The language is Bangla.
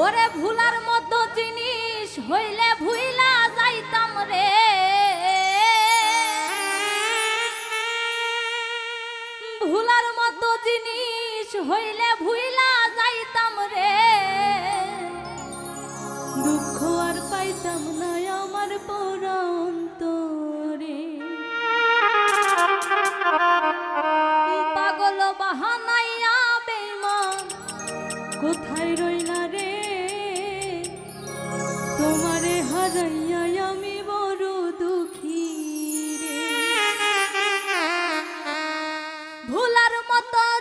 ওরে ভুলার মতো জিনিস হইলে ভুইলা যাইতাম রে। ভুলার মতো জিনিস হইলে ভুইলা যাইতাম রে। দুঃখ আর পাইতাম না আমার পরন্তরে। পাগল বাহানাইয়া বেইমান, কোথায় রইলা motor.